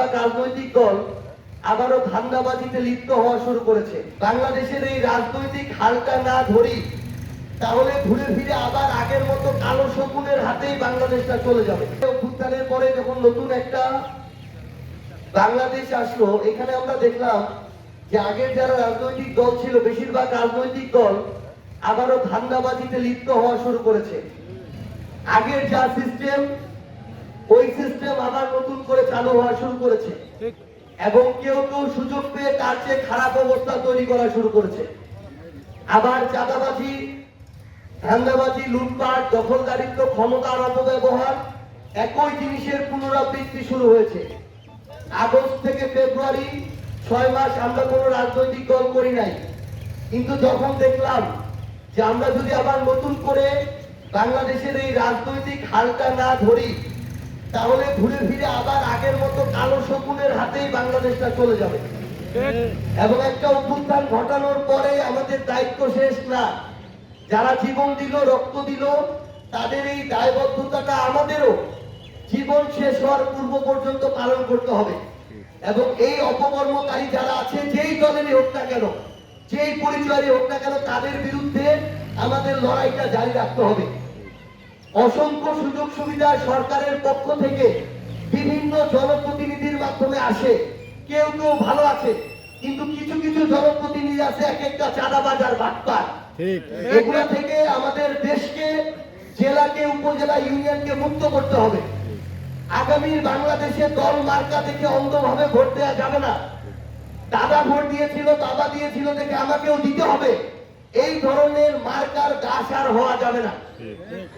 বেশিরভাগ রাজনৈতিক দল আবারও ধান্দাবাজিতে লিপ্ত হওয়া শুরু করেছে। বাংলাদেশের এই রাজনৈতিক হালটা না ধরি, তাহলে ঘুরে ফিরে আবার আগের মতো কালো শকুনের হাতেই বাংলাদেশটা চলে যাবে। অভ্যুত্থানের পরে যখন নতুন একটা বাংলাদেশ আসলো, এখানে আমরা দেখলাম যে আগের যারা রাজনৈতিক দল ছিল, বেশিরভাগ রাজনৈতিক দল আবারও ধান্দাবাজিতে লিপ্ত হওয়া শুরু করেছে। আগের যা সিস্টেম ওই সিস্টেম আবার নতুন করে চালু হওয়া শুরু করেছে। এবং কেউ কেউ সুযোগ পেয়ে তার চেয়ে খারাপ অবস্থা তৈরি করা শুরু করেছে। আবার চাঁদাবাজি ধান্দাবাজি লুটপাট দখলদারিত্ব ক্ষমতার অপব্যবহার একই জিনিসের পুনরাবৃত্তি শুরু হয়েছে। আগস্ট থেকে ফেব্রুয়ারি ছয় মাস আমরা কোনো রাজনৈতিক দল করি নাই। কিন্তু যখন দেখলাম যে আমরা যদি আবার নতুন করে বাংলাদেশের এই রাজনৈতিক হালটা না ধরি তাহলে ঘুরে ফিরে আবার আগের মতো কালো শকুনের হাতেই বাংলাদেশটা চলে যাবে। এবং একটা অভ্যুত্থান ঘটানোর পরে আমাদের দায়িত্ব শেষ না। যারা জীবন দিল রক্ত দিল তাদের এই দায়বদ্ধতাটা আমাদেরও জীবন শেষ হওয়ার পূর্ব পর্যন্ত পালন করতে হবে। এবং এই অপকর্মকারী যারা আছে যেই দলেরই হোক না কেন যেই পরিচয়েরই হোক না কেন তাদের বিরুদ্ধে আমাদের লড়াইটা জারি রাখতে হবে। অসংখ্য সুযোগ সুবিধা সরকারের পক্ষ থেকে বিভিন্ন জনপ্রতিনিধির মাধ্যমে আসে। কেউ কেউ ভালো আছে কিন্তু কিছু কিছু জনপ্রতিনিধি আছে এক একটা চাঁদাবাজ আর বাটপার। ঠিক। এগুলা থেকে আমাদের দেশকে জেলাকে উপজেলা ইউনিয়নকে মুক্ত করতে হবে। আগামী বাংলাদেশে দল মার্কা থেকে অন্ধভাবে ভোট দেওয়া যাবে না। দাদা ভোট দিয়েছিল বাবা দিয়েছিল দেখে আমাকেও দিতে হবে। এই ধরনের মার্কার আর হওয়া যাবে না।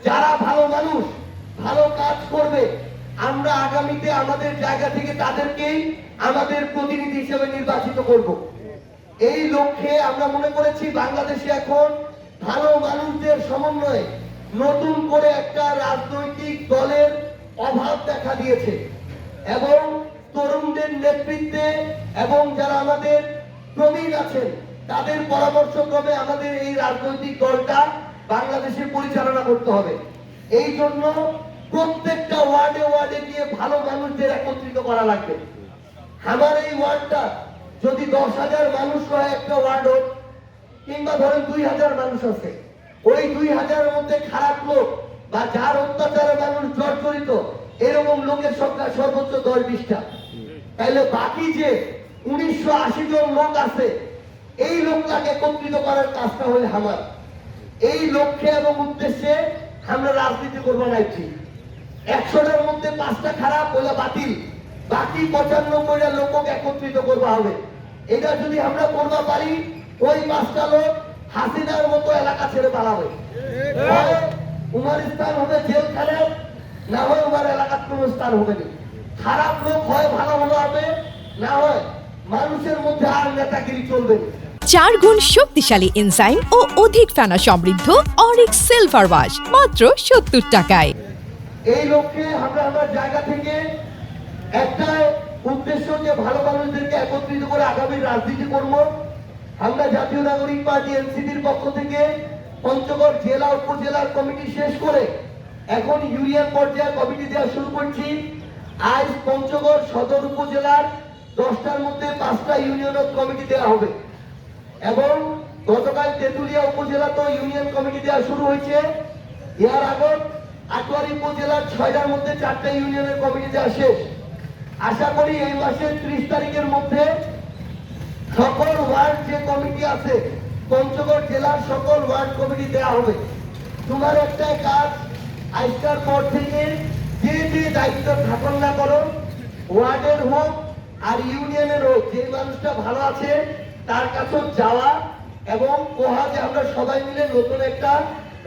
যারা ভালো মানুষ, ভালো কাজ করবে, আমরা আগামীতে আমাদের জায়গা থেকে তাদেরকেই আমাদের প্রতিনিধি হিসেবে নির্বাচিত করব। এই লক্ষ্যে আমরা মনে করেছি বাংলাদেশে এখন ভালো মানুষদের সমন্বয়ে নতুন করে একটা রাজনৈতিক দলের অভাব দেখা দিয়েছে এবং তরুণদের নেতৃত্বে এবং যারা আমাদের প্রবীণ আছেন তাদের পরামর্শ ক্রমে আমাদের এই রাজনৈতিক দলটা বাংলাদেশে পরিচালনা করতে হবে। এই জন্য প্রত্যেকটা ওয়ার্ডে ওয়ার্ডে গিয়ে ভালো মানুষদের একত্রিত করা লাগবে। আমার এই ওয়ার্ডটা যদি দশ হাজার মানুষ হয় একটা ওয়ার্ড হোক, কিংবা ধরেন দুই হাজার মানুষ আছে, ওই দুই হাজারের মধ্যে খারাপ লোক বা যার অত্যাচারে মানুষ জর্জরিত, এরকম লোকের সংখ্যা সর্বোচ্চ দশ বিশটা। তাইলে বাকি যে উনিশশো আশি জন লোক আছে এই লোকটাকে একত্রিত করার কাজটা হলে আমার এই লক্ষ্যে এবং উদ্দেশ্যে আমরা রাজনীতি করব নাইছি একশোটার মধ্যে পাঁচটা খারাপ, ওইটা বাতিল। বাকি পঁচানব্বইটা লোককে একত্রিত করবা হবে। এটা যদি আমরা করবা পারি, ওই পাঁচটা লোক হাসিনার মতো এলাকা ছেড়ে পালাবে। উমার স্থান হবে জেল জেলখানে, না হয় উমার এলাকার কোনো স্থান হবে না। খারাপ লোক হয়, ভালো ভালো হবে, না হয় মানুষের মধ্যে আর নেতাগিরি চলবে চার গুণ শক্তিশালী এনজাইম ও অধিক ফেনা সমৃদ্ধ অরিক সিলভার ওয়াশ মাত্র সত্তর টাকায়। এই লক্ষ্যে আমরা আমার জায়গা থেকে একটা উদ্দেশ্য যে ভালো মানুষদেরকে একত্রিত করে আগামী রাজনীতি করব। আমরা জাতীয় নাগরিক পার্টি এনসিপির পক্ষ থেকে পঞ্চগড় জেলা উপজেলার কমিটি শেষ করে এখন ইউনিয়ন পর্যায়ে কমিটি দেওয়া শুরু করছি। আজ পঞ্চগড় সদর উপজেলার দশটার মধ্যে পাঁচটা ইউনিয়ন কমিটি দেওয়া হবে। এবং গতকাল তেঁতুলিয়া উপজেলাতেও ইউনিয়ন কমিটি দেওয়া শুরু হয়েছে। এর আগত আটোয়ারি উপজেলার ছয়টার মধ্যে চারটা ইউনিয়নের কমিটি দেওয়া শেষ। আশা করি এই মাসের ত্রিশ তারিখের মধ্যে সকল ওয়ার্ড যে কমিটি আছে, পঞ্চগড় জেলার সকল ওয়ার্ড কমিটি দেওয়া হবে। তোমার একটাই কাজ আজকার পর থেকে যে যে দায়িত্ব থাকুন না করো, ওয়ার্ডের হোক আর ইউনিয়নের হোক যে মানুষটা ভালো আছে, তার কাছে যাওয়া এবং কোহা যে আমরা সবাই মিলে নতুন একটা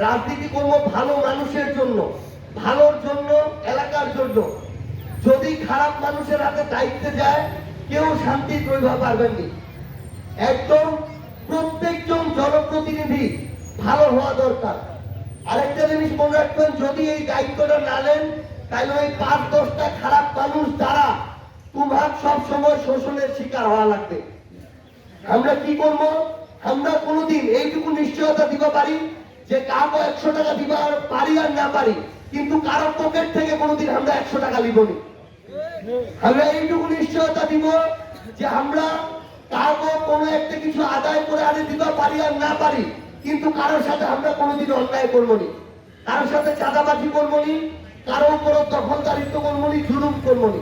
রাজনীতি করব ভালো মানুষের জন্য, ভালোর জন্য, এলাকার জন্য। যদি খারাপ মানুষের হাতে দায়িত্বে যায়, কেউ শান্তি প্রভাব পারবেন একদম প্রত্যেকজন জনপ্রতিনিধি ভালো হওয়া দরকার। আরেকটা জিনিস মনে রাখবেন, যদি এই দায়িত্বটা না নেন, তাহলে ওই পাঁচ দশটা খারাপ মানুষ দ্বারা তোমার সব সময় শোষণের শিকার হওয়া লাগবে। আমরা কি করব? আমরা কোনোদিন এইটুকু নিশ্চয়তা দিব পারি যে কাউকে একশো টাকা দিবার পারি আর না পারি। কিন্তু কারও পকেট থেকে কোনোদিন আমরা একশো টাকা লিবনি আমরা এইটুকু নিশ্চয়তা দিব যে আমরা কাউকে কোনো একটা কিছু আদায় করে আনে দিতে পারি আর না পারি। কিন্তু কারোর সাথে আমরা কোনোদিন অন্যায় করব নি কারোর সাথে চাঁদাবাজি করব নি কারোর উপর দখলদারিত্ব করব নি জুলুম করব নি